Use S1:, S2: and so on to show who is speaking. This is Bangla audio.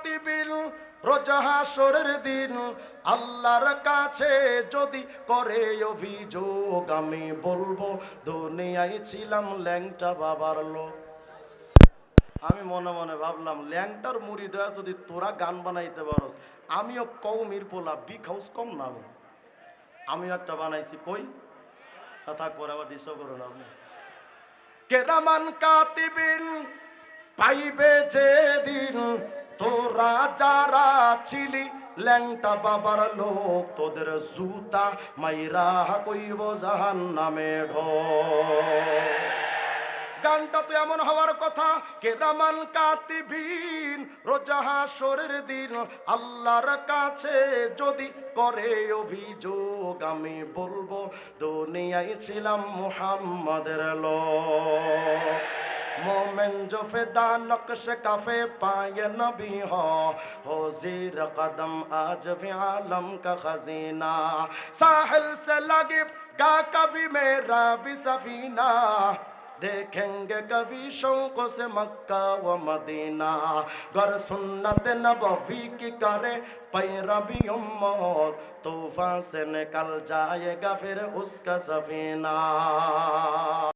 S1: কাতিবিল রোজাহাসরের দিন। আল্লাহর কাছে যদি করে অভিযোগ, আমি বলব, দুনিয়ায় ছিলাম ল্যাংটা বাবার লোক। আমি মনে মনে ভাবলাম, ল্যাংটার মুড়ি দেওয়া যদি তোরা গান বানাইতে পারস, আমিও কৌমির পোলা বিগ হাউস কম না আমি। আমিও একটা বানাইছি, কই? কথা থাকব আবার ডিস্টার্ব করো না আপনি কেরামান কাতিবিন পাইবে যে দিন তোরা যারা ছিলি ল্যাংটা বাবার লোক তোদের জুতা মাইরা কইব জাহান নামে ঢো। গানটা তো এমন হওয়ার কথা, কেরামান কাতিবিন রোজাহাসরের দিন আল্লাহর কাছে যদি করে অভিযোগ, আমি বলব দুনিয়ায় ছিলাম মুহাম্মাদের লোক। مینج فدا نقش کفے پائے نبی ہو ہو زیر قدم آج بھی عالم کا خزینہ۔ ساحل سے لگے گا کبھی میرا بھی سفینہ۔ دیکھیں گے کبھی شوق سے مکہ و مدینہ۔ گر سنت نبوی کی کرے پیربی امت توفہ سے نکل جائے گا پھر اس کا سفینہ۔